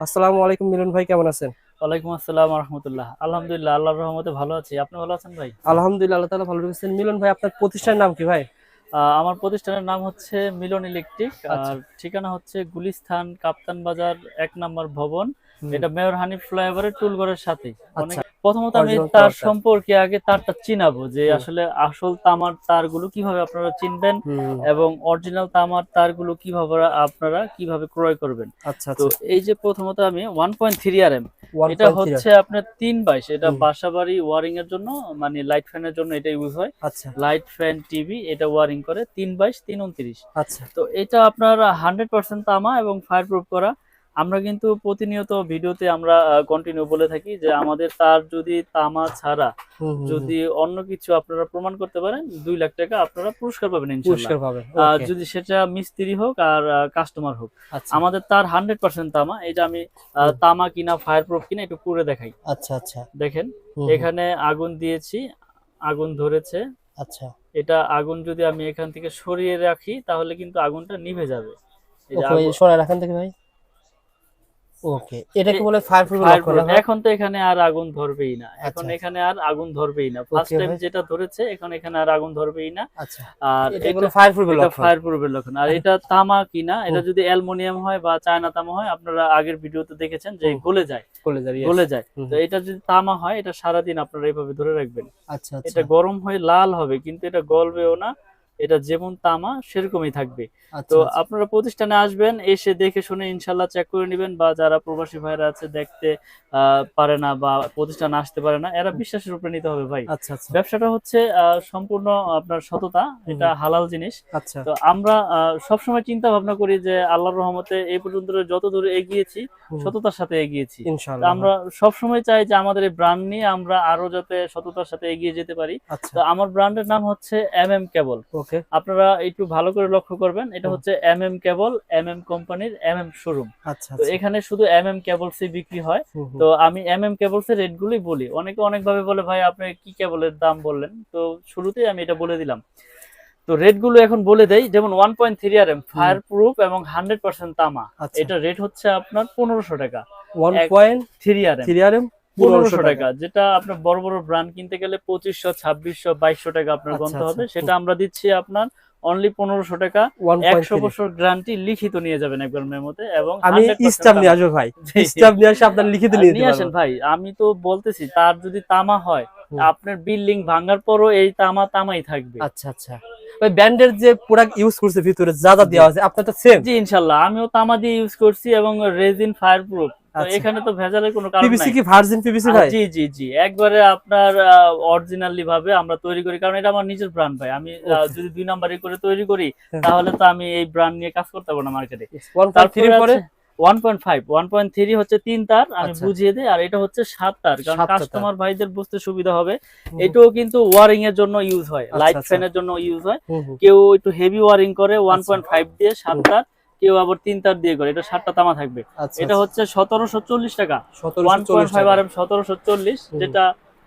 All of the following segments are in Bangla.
আসসালামু আলাইকুম মিলন ভাই কেমন আছেন? ওয়ালাইকুম আসসালাম রহমতুল্লাহ আলহামদুলিল্লাহ আল্লাহর রহমতে ভালো আছি। আপনি ভালো আছেন ভাই? আলহামদুলিল্লাহ আল্লাহ তাআলা ভালো রেখেছেন। মিলন ভাই আপনার প্রতিষ্ঠানের নাম কি ভাই? আহ, আমার প্রতিষ্ঠানের নাম হচ্ছে মিলন ইলেকট্রিক। আচ্ছা। আর ঠিকানা হচ্ছে গুলিস্থান কাপ্তান বাজার এক নম্বর ভবন। এটা মেয়র হানিফ ফ্লাইওভারের টুলঘরের সাথে। অনেক আচ্ছা। প্রথমত আমি তার সম্পর্কে আগে তারটা চিনাবো যে আসলে আসল তামার তারগুলো কীভাবে আপনারা চিনবেন এবং অরিজিনাল তামার তারগুলো কীভাবে আপনারা কীভাবে ক্রয় করবেন। আচ্ছা তো আচ্ছা। এই যে প্রথমত আমি one point three R M এটা হচ্ছে আপনার তিন বাইশ এটা হুম। বাসা বাড়ি ওয়ারিং এর জন্য মানে লাইট ফ্যানের জন্য এটা ইউজ হয়। লাইট ফ্যান টিভি এটা ওয়ারিং করে তিন বাইশ তিন উনত্রিশ। আচ্ছা। তো এটা আপনার হান্ড্রেড পার্সেন্ট তামা এবং ফায়ার প্রুফ করা। আমরা কিন্তু প্রতিনিয়ত ভিডিওতে আমরা কন্টিনিউ বলে থাকি যে আমাদের তার যদি তামা ছাড়া যদি অন্য কিছু আপনারা প্রমাণ করতে পারেন দুই লাখ টাকা আপনারা পুরস্কার পাবেন হুম। পুরস্কার পাবেন যদি সেটা মিস্ত্রি হোক আর কাস্টমার হোক। আচ্ছা। আমাদের তার হান্ড্রেড পার্সেন্ট তামা এটা আমি তামা কিনা ফায়ার প্রুফ কিনা একটু করে দেখাই। আচ্ছা আচ্ছা। দেখেন এখানে আগুন দিয়েছি আগুন ধরেছে। আচ্ছা। এটা আগুন যদি আমি এখান থেকে সরিয়ে রাখি তাহলে কিন্তু আগুনটা নিভে যাবে। শোনা রাখেন থেকে ভাই। ওকে এটাকে এ- বলে ফায়ার প্রুফ লক করা এখন তো এখানে আর আগুন ধরবেই না। এখন আচ্ছা। এখানে আর আগুন ধরবেই না। ফার্স্ট টাইম যেটা ধরেছে এখন এখানে আর আগুন ধরবেই না। আচ্ছা আর এটা এটা ফায়ার প্রুফ লক ফায়ার প্রুফের লক্ষণ আর এটা তামা কিনা এটা যদি অ্যালুমিনিয়াম হয় বা চায়না তামা হয় আপনারা আগের ভিডিওতে দেখেছেন যে গলে যায়। গলে যায় তো এটা যদি তামা হয় এটা সারাদিন আপনারা এইভাবে ধরে রাখবেন। আচ্ছা আচ্ছা। এটা গরম হয়ে লাল হবে কিন্তু এটা গলবেও না। এটা যেমন তামা সেরকমই থাকবে। আচ্ছা তো আচ্ছা। আপনারা প্রতিষ্ঠানে আসবেন এসে দেখে শুনে ইনশাল্লাহ চেক করে নেবেন বা যারা প্রবাসী ভাইরা আছে দেখতে আহ, পারে না বা প্রতিষ্ঠানে আসতে পারে না এরা বিশ্বাসের উপরে নিতে হবে ভাই। আচ্ছা ব্যবসাটা হচ্ছে সম্পূর্ণ আপনার সততা এটা হালাল জিনিস। আচ্ছা। তো আমরা সবসময় চিন্তা ভাবনা করি যে আল্লাহর রহমতে এই পর্যন্ত যত দূরে এগিয়েছি সততার সাথে এগিয়েছি। আমরা সবসময় চাই যে আমাদের এই ব্র্যান্ড নিয়ে আমরা আরও যাতে সততার সাথে এগিয়ে যেতে পারি। তো আমার ব্র্যান্ডের নাম হচ্ছে এম এম কেবল ওকে আপনারা একটু ভালো করে লক্ষ্য করবেন এটা হচ্ছে M M cable M M কোম্পানির এম এম শোরুম আচ্ছা তো আচ্ছা। এখানে শুধু এম এম কেবলসই বিক্রি হয়। তো আমি এম এম কেবলস এর রেট গুলোই বলি। অনেকে অনেক ভাবে বলে ভাই আপনি কি কেবলের দাম বললেন? তো শুরুতেই আমি এটা বলে দিলাম। তো রেটগুলো এখন বলে দেই যেমন one point three R M fire proof এবং হান্ড্রেড পার্সেন্ট তামা। আচ্ছা। এটা রেট হচ্ছে আপনার পনেরোশো টাকা। One point three R M three R M পনেরোশো টাকা যেটা আপনার বড় বড় ব্র্যান্ড কিনতে গেলে পঁচিশশো ছাব্বিশশো বাইশশো টাকা আপনার আচ্ছা, গন্ত হবে। আচ্ছা। সেটা আমরা দিচ্ছি আপনার অনলি পনেরোশো টাকা। একশো বছর গ্যারান্টি লিখিত নিয়ে যাবেন একবার মেমোতে এবং আমি 100% নিয়ে আসব ভাই। জি। নিয়ে আসে আপনার লিখিত নিয়ে আসেন ভাই আমি তো বলতেছি তার যদি তামা হয় আপনার বিল্ডিং ভাঙার পরও এই তামা তামাই থাকবে। আচ্ছা আচ্ছা। ওই ব্যান্ডের যে প্রোডাক্ট ইউজ করছে ভিতরে যা যা দেওয়া আছে আপনারটা সেম জি ইনশাল্লাহ। আমিও তামা দিয়ে ইউজ করছি এবং রেজিন ফায়ার প্রুফ। এখানে তো ভেজালের কোনো কারণ পিভিসি কি ভার্জিন পিভিসি ভাই? জি জি জি। একবারে আপনার অরিজিনালি ভাবে আমরা তৈরি করি। কারণ এটা আমার নিজের ব্র্যান্ড ভাই। আমি যদি দুই নাম্বারই করে তৈরি করি হ্যাঁ। তাহলে তো আমি এই ব্র্যান্ড নিয়ে কাজ করতে পারব না মার্কেটে থ্রি পরে? One point five one point three হচ্ছে তিন তার। আমি আচ্ছা। বুঝিয়ে দিই। আর এটা হচ্ছে সাত তার। কারণ কাস্টমার ভাইদের বুঝতে সুবিধা হবে। এটাও কিন্তু ওয়ারিং এর জন্য ইউজ হয়। আচ্ছা, লাইট আচ্ছা। ফ্যানের জন্য ইউজ হয়। কেউ একটু হেভি ওয়ারিং করে ওয়ান আচ্ছা। পয়েন্ট ফাইভ দিয়ে সাত তার। কেউ আবার তিন তার দিয়ে করে এটা সাতটা তামা থাকবে। আচ্ছা এটা হচ্ছে সতেরোশো চল্লিশ টাকা। One point five R M সতেরোশো চল্লিশ যেটা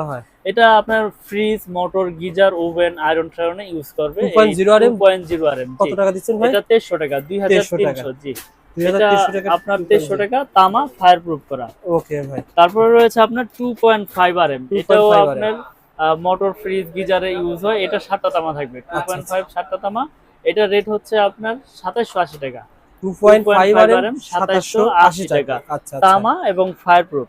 করা হয়? এটা আপনার fridge motor geyser oven iron টায়রনে use করবে। 2.0 RM? পয়েন্ট জিরো আর কত টাকা দিচ্ছেন ভাই? এটা তেইশশো টাকা 2300 টাকা। জি আপনার তেইশশো টাকা তামা ফায়ার প্রুফ করা। ওকে ভাই। তারপরে রয়েছে আপনার two point five R M 2.5 এটাও আপনার মোটর ফ্রিজ গিজারে ইউজ হয়। এটা সাতটা তামা থাকবে। টু পয়েন্ট ফাইভ সাতটা তামা। এটা রেট হচ্ছে আপনার সাতাশশো আশি টাকা। Two point five R 2.5 RM, সাতাশশো আশি টাকা। তামা এবং ফায়ার প্রুফ।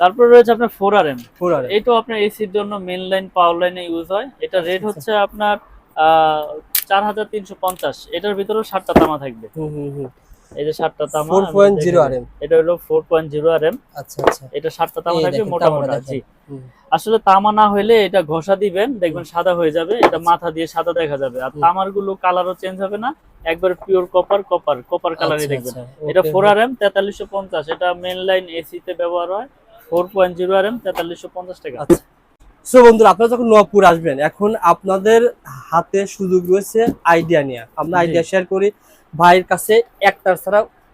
তারপর রয়েছে আপনার four R M four R এটাও আপনার এসির জন্য মেন লাইন পাওয়ার লাইনে ইউজ হয়। এটা রেট আচ্ছা, হচ্ছে আপনার চার হাজার তিনশো পঞ্চাশ। এটার ভিতরেও সাতটা তামা থাকবে। হুম হুম হুম। এই যে তামা four point zero. R M এটা হলো four point zero R M আচ্ছা আচ্ছা। এটা তামা থাকবে মোটা মোটা জি। আসলে তামা না হইলে এটা ঘষা দিবেন দেখবেন সাদা হয়ে যাবে এটা মাথা দিয়ে সাদা দেখা যাবে। আর তামারগুলো কালারও চেঞ্জ হবে না একবার পিওর কপার কপার কপার কালারই আচ্ছা, দেখবেন। আচ্ছা, এটা ফোর আর এম তেতাল্লিশশো পঞ্চাশ। এটা মেন লাইন এসি তে ব্যবহার হয়। Four point zero R M তেতাল্লিশশো পঞ্চাশ টাকা। আচ্ছা। সো বন্ধুরা আপনারা যখন আসবেন এখন আপনাদের হাতে সুযোগ রয়েছে আইডিয়া নিয়ে। আমরা আইডিয়া শেয়ার করি। ভাইয়ের কাছে একটার ছাড়া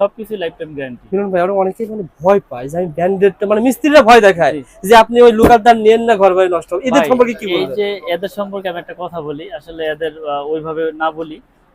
সবকিছু লাইফ টাইম গ্যারান্টি মিলন ভাই আমরা অনেকেই মানে ভয় পায় যে আমি ব্র্যান্ডেডটা মানে মিস্ত্রিরা ভয় দেখায় যে আপনি ওই লোকাল দাম নেন না ঘর বাড়ি নষ্ট। হবে। এদের সম্পর্কে কি এই যে এদের সম্পর্কে আমি একটা কথা বলি আসলে এদের ওইভাবে না বলি।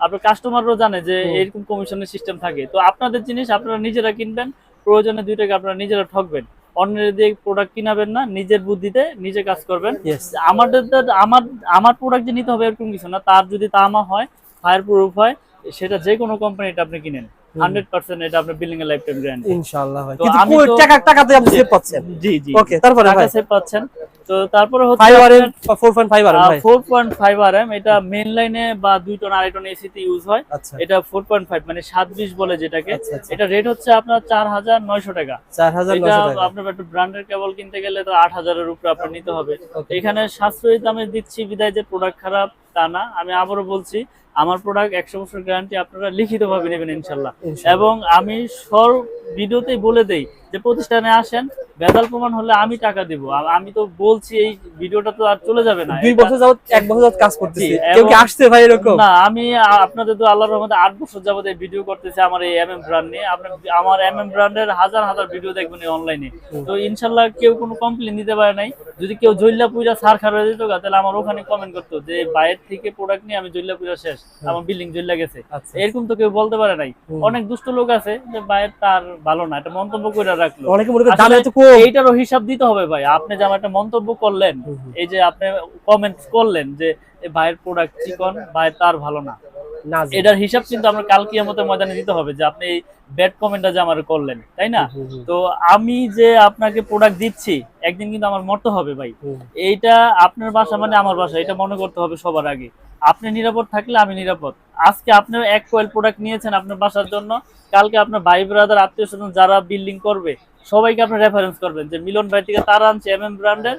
আপনার কাস্টমারও জানে যে এরকম কমিশনের সিস্টেম থাকে। তো আপনাদের জিনিস আপনারা নিজেরা কিনবেন প্রয়োজনে দুই টাকা আপনারা নিজেরা ঠকবেন। অন্যের দিয়ে প্রোডাক্ট কিনাবেন না নিজের বুদ্ধিতে নিজে কাজ করবেন। আমাদের আমার আমার প্রোডাক্ট যে নিতে হবে এরকম কিছু না তার যদি তামা হয় ফায়ার প্রুফ হয় সেটা যে কোনো কোম্পানি এটা আপনি কিনেন। হান্ড্রেড পার্সেন্ট এটা আপনার বিল্ডিং এর লাইফ টাইম গ্যারান্টি ইনশাআল্লাহ টাকা টাকাতে আপনি সেভ পাচ্ছেন। জি জি। ওকে তারপরে টাকা সেভ পাচ্ছেন। তো তারপরে হচ্ছে ফাইভ আর আপনার- 4.5 আর ভাই। Four point five R M এটা লাইনে বা দুই টন আড়াই টন এসিতে ইউজ হয়। আচ্ছা। এটা মানে বলে যেটাকে। আচ্ছা আচ্ছা। এটা রেট হচ্ছে আপনার চার হাজার নয়শো টাকা। 4900 এটা টাকা। আপনার একটা ব্র্যান্ডের কেবল কিনতে গেলে তো উপরে আপনার নিতে হবে। এখানে সাশ্রয়ী দামে দিচ্ছি বিদায় যে প্রোডাক্ট খারাপ তা না। আমি আবারও বলছি আমার প্রোডাক্ট একশো বছর গ্যারান্টি আপনারা লিখিত ভাবে নেবেন ইনশাল্লাহ। এবং আমি সর ভিডিওতেই বলে দেই যে প্রতিষ্ঠানে আসেন ভেজাল প্রমাণ হলে আমি টাকা দিব। আমি তো বলছি এই ভিডিওটা তো আর চলে যাবে না। দুই বছর যাবত এক বছর যাবত কাজ করতেছি। কেউ কি আসছে ভাই এরকম? না আমি আপনাদের তো আল্লাহর রহমতে আট বছর যাবত এই ভিডিও করতেছি আমার এই এম এম ব্র্যান্ড নিয়ে। আপনার আমার এম এম ব্র্যান্ডের হাজার হাজার ভিডিও দেখবেন এই অনলাইনে তো ইনশাল্লাহ কেউ কোনো কমপ্লেন দিতে পারে নাই। যদি কেউ জল্লা পূজা সার খার হয়ে যেত তাহলে আমার ওখানে কমেন্ট করতো যে বাইরের থেকে প্রোডাক্ট নিয়ে আমি জল্লা পূজা শেষ। আমার বিল্ডিং জল্লা গেছে। আচ্ছা। এরকম তো কেউ বলতে পারে নাই। অনেক দুষ্ট লোক আছে যে ভাইয়ের তার ভালো না এটা মন্তব্য করে রাখল। অনেকে মনে করে দাম এত কম। এইটারও হিসাব দিতে হবে ভাই। আপনি যে আমার একটা মন্তব্য করলেন। এই যে আপনি কমেন্ট করলেন যে ভাইয়ের প্রোডাক্ট চিকন ভাই তার ভালো না। এটার হিসাব কিন্তু আমরা কাল কিয়ামতের ময়দানে দিতে হবে যে আপনি এই ব্যাড কমেন্টটা যে আমার করলেন তাই না? তো আমি যে আপনাকে প্রোডাক্ট দিচ্ছি একদিন কিন্তু আমার মরতে হবে ভাই। এইটা আপনার বাসা মানে আমার বাসা এটা মনে করতে হবে সবার আগে। আপনি নিরাপদ থাকলে আমি নিরাপদ। আজকে আপনি এক কয়েল প্রোডাক্ট নিয়েছেন আপনার বাসার জন্য কালকে আপনার ভাই ব্রাদার আত্মীয় স্বজন যারা বিল্ডিং করবে সবাইকে আপনি রেফারেন্স করবেন যে মিলন ভাই থেকে তারা আনছে এম এম ব্র্যান্ডের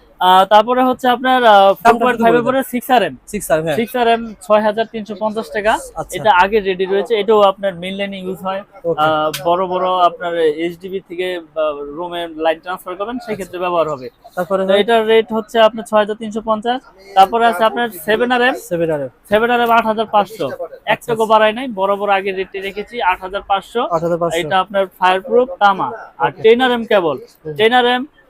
তারপরে হচ্ছে আপনার ফোর ফাইভ এর পরে six R M six R six R M ছয় হাজার তিনশো পঞ্চাশ টাকা। আচ্ছা। এটা আগে রেডি রয়েছে এটাও আপনার মেন লাইনে ইউজ হয়। বড় বড় আপনার এইচডিবি থেকে রুমে লাইন ট্রান্সফার করবেন সেই ক্ষেত্রে ব্যবহার হবে। তারপরে এটার রেট হচ্ছে আপনার ছয় হাজার তিনশো পঞ্চাশ। তারপরে আছে আপনার seven R M seven R seven R M আট হাজার পাঁচশো। এক টাকা বাড়াই নাই বড় বড় আগে রেটটি রেখেছি আট হাজার পাঁচশো। এটা আপনার ফায়ার প্রুফ তামা। আর টেনার এম কেবল টেনার এম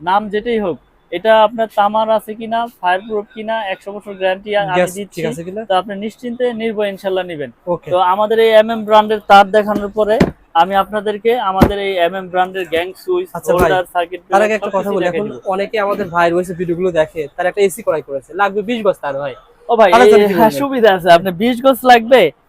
নাম যেটাই হোক এটা আপনার তামার আছে কিনা ফায়ার প্রুফ কিনা একশো বছর গ্যারান্টি আমি দিচ্ছি। তো আপনি নিশ্চিন্তে নির্ভয় ইনশাল্লাহ নেবেন। তো আমাদের এই এম এম ব্র্যান্ডের তার দেখানোর পরে আমি আপনাদেরকে আমাদের এই এম এম ব্র্যান্ডের গ্যাং সুইচ হোল্ডার সার্কিট তার আগে একটা কথা বলি এখন অনেকে আমাদের ভাই রয়েছে ভিডিওগুলো দেখে তার একটা এসি করাই করেছে লাগবে বিশ গজ তার ভাই। ও ভাই হ্যাঁ, সুবিধা আছে আপনি বিশ গজ লাগবে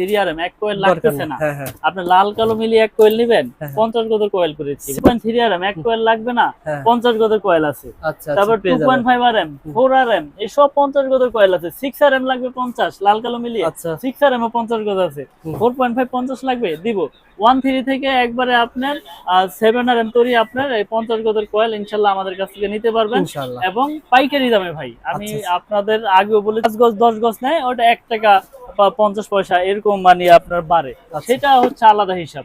থ্রি আর এম এক কোয়েল লাগতেছে না। আপনি লাল কালো মিলিয়ে এক কোয়েল নিবেন। পঞ্চাশ গদের কোয়েল করেছি থ্রি আর এম এক কোয়েল লাগবে না পঞ্চাশ গদের কোয়েল আছে। তারপর two point five R M four R M এইসব পঞ্চাশ গদের কয়েল আছে। সিক্স আর এম লাগবে পঞ্চাশ লাল কালো মিলিয়ে। সিক্স আর এম পঞ্চাশ গজ আছে। ফোর পয়েন্ট ফাইভ পঞ্চাশ লাগবে দিব। ওয়ান থ্রি থেকে একবারে আপনার সেভেন আর এম তৈরি আপনার এই পঞ্চাশ গদের কয়েল ইনশাল্লাহ আমাদের কাছ থেকে নিতে পারবেন। এবং পাইকারি দামে ভাই আমি আচ্ছা, আচ্ছা। আপনাদের আগেও বলে পাঁচ গজ দশ গজ নেয় ওটা এক টাকা বা পঞ্চাশ পয়সা এরকম মানে আপনার বাড়ে আচ্ছা। সেটা হচ্ছে আলাদা হিসাব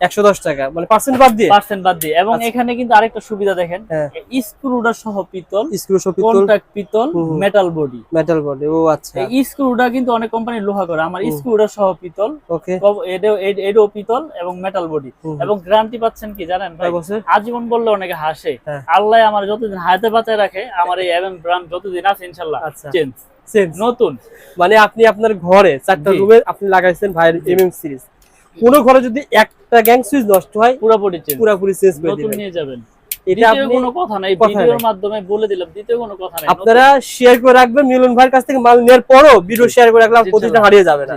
একশো দশ টাকা মানে পার্সেন্ট বাদ দিয়ে? পার্সেন্ট বাদ দিয়ে। এবং আচ্ছা। এখানে কিন্তু আরেকটা সুবিধা দেখেন হ্যাঁ। স্ক্রুটা সহ পিতল স্ক্রু শো পিতল। কন্টাক্ট পিতল। মেটাল বডি মেটাল বডি ও আচ্ছা। এই স্ক্রুটা কিন্তু অনেক কোম্পানি লোহা করে। আমার। স্ক্রুটা সহ পিতল ওকে। এটাও- পিতল এবং মেটাল বডি এবং গ্যারান্টি পাচ্ছেন কি জানেন ভাই? আজীবন বললে অনেকে হাসে। হ্যাঁ। আল্লাহ আমার যতদিন হাতে বাঁচায় রাখে আমার এই এমএম ব্র্যান্ড যতদিন আছে ইনশাল্লাহ আচ্ছা। চেঞ্জ চেঞ্জ নতুন। মানে আপনি আপনার ঘরে চারটা রুমে আপনি লাগাইছেন ভাইয়ের এমএম সিরিজ কোন ঘরে যদি একটা গ্যাং সুইচ নষ্ট হয় পুরোপুরি চেঞ্জ পুরোপুরি চেঞ্জ করে নতুন দিবেন নিয়ে যাবেন। এটা আপনি কোনো কথা নাই ভিডিওর মাধ্যমে বলে দিলাম দ্বিতীয় কোনো কথা নাই আপনারা শেয়ার করে রাখবেন মিলন ভাইয়ের কাছ থেকে মাল নেওয়ার পরও ভিডিও শেয়ার করে রাখলে প্রতিটা হারিয়ে যাবে না।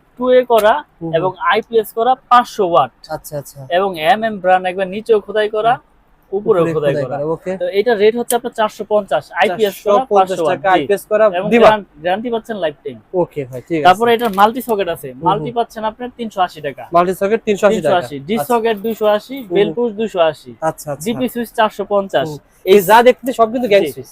এ করা এবং আইপিএস করা পাঁচশো ওয়াট আচ্ছা আচ্ছা। এবং এম এম ব্র্যান্ড একবার নিচেও খোদাই করা উপরেও খোদাই করা। ওকে তো এটা রেট হচ্ছে আপনার চারশো পঞ্চাশ আইপিএস করা পঞ্চাশ পাঁচশো টাকা আইপিএস করা গ্যারান্টি পাচ্ছেন লাইফ টাইম ওকে ভাই ঠিক আছে। তারপরে এটার মাল্টি সকেট আছে। মাল্টি পাচ্ছেন আপনার তিনশো আশি টাকা। মাল্টি সকেট তিনশো আশি তিনশো টাকা। আশি ডি সকেট দুইশো আশি বেলপুশ দুইশো আশি। আচ্ছা আচ্ছা। জিপি সুইচ চারশো পঞ্চাশ। হুম। এই যা দেখতে সব কিন্তু গ্যাং সুইচ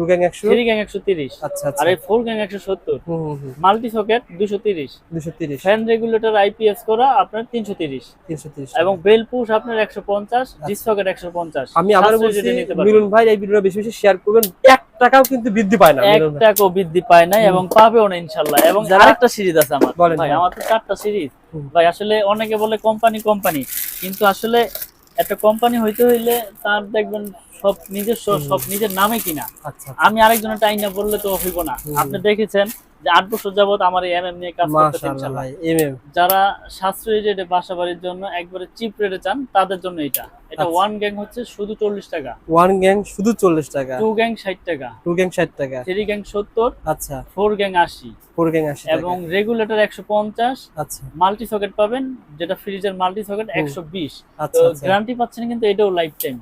টু গ্যাং একশো? থ্রি গ্যাং একশো তিরিশ। আচ্ছা আচ্ছা। আর এই ফোর গ্যাং একশো সত্তর। মাল্টি সকেট দুশো তিরিশ। দুশো তিরিশ। ফ্যান রেগুলেটর আইপিএস করা আপনার তিনশো তিরিশ। তিনশো তিরিশ এবং বেল পুশ আপনার একশো পঞ্চাশ ডিস সকেট একশো পঞ্চাশ। আচ্ছা। আমি আবার বলছি মিলন ভাই এই ভিডিওটা বেশি বেশি শেয়ার করবেন। এক টাকাও কিন্তু বৃদ্ধি পায় না এক টাকাও বৃদ্ধি পায় নাই এবং পাবেও না ইনশাল্লাহ। এবং আরেকটা সিরিজ আছে আমার। ভাই। আমার তো চারটা সিরিজ ভাই আসলে অনেকে বলে কোম্পানি কোম্পানি কিন্তু আসলে একটা কোম্পানি হইতে হইলে তার দেখবেন সব নিজস্ব সব নিজের নামে কিনা। আচ্ছা। আমি আরেকজনের টাইম না বললে তো হইব না। আপনি দেখেছেন যে আট বছর যাবত আমার এই এমএম নিয়ে কাজ এমএম যারা সাশ্রয়ী রেটে বাসা বাড়ির জন্য একবারে চিপ রেটে চান তাদের জন্য এটা এটা আচ্ছা। ওয়ান গ্যাং হচ্ছে শুধু চল্লিশ টাকা। ওয়ান গ্যাং শুধু চল্লিশ টাকা। টু গ্যাং ষাট টাকা। টু গ্যাং ষাট টাকা। থ্রি গ্যাং সত্তর আচ্ছা। ফোর গ্যাং ফোর টাকা। এবং রেগুলেটর একশো পঞ্চাশ আচ্ছা। মাল্টি সকেট পাবেন যেটা ফ্রিজের মাল্টি সকেট। একশো বিশ। আচ্ছা তো আচ্ছা। গ্যারান্টি পাচ্ছেন কিন্তু এটাও লাইফ টাইম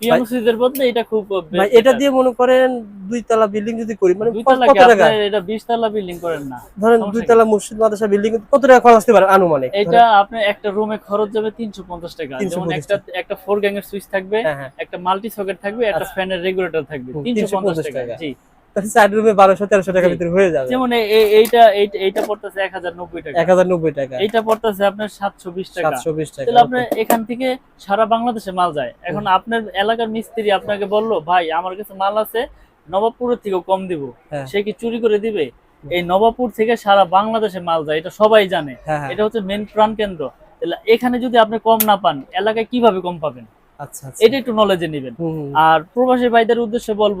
পিয়ানো সিরিজের বদলে এটা খুব ভাই এটা দিয়ে মনে করেন দুই তলা বিল্ডিং যদি করি মানে কত টাকা? এটা বিশ তলা বিল্ডিং করেন না? ধরেন দুই তলা মসজিদ মাদ্রাসা বিল্ডিং কত টাকা খরচ আসতে পারে আনুমানিক? এটা আপনার একটা রুমে খরচ যাবে তিনশো পঞ্চাশ টাকা। 350 যেমন একটা একটা ফোর গ্যাং এর সুইচ থাকবে একটা মাল্টি সকেট থাকবে একটা আচ্ছা। ফ্যানের রেগুলেটর থাকবে তিনশো পঞ্চাশ 350 টাকা। জি। চার রুমে বারোশো তেরোশো টাকার ভিতরে হয়ে যাবে। যেমন এইটা এইটা এইটা পড়তেছে এক হাজার নব্বই টাকা। এক হাজার নব্বই টাকা। এইটা পড়তেছে আপনার সাতশো বিশ টাকা। সাতশো বিশ টাকা। তাহলে আপনার এখান থেকে সারা বাংলাদেশে মাল যায়। এখন আপনার এলাকার মিস্ত্রি আপনাকে বলল ভাই আমার কাছে মাল আছে নবাবপুরের থেকেও কম দিব। হ্যাঁ। সে কি চুরি করে দিবে? এই নবাবপুর থেকে সারা বাংলাদেশে মাল যায় এটা সবাই জানে। হ্যাঁ হ্যাঁ। এটা হচ্ছে মেন প্রাণ কেন্দ্র। এখানে যদি আপনি কম না পান এলাকায় কীভাবে কম পাবেন? আচ্ছা আচ্ছা। এটা একটু নলেজে নেবেন। আর প্রবাসী ভাইদের উদ্দেশ্যে বলব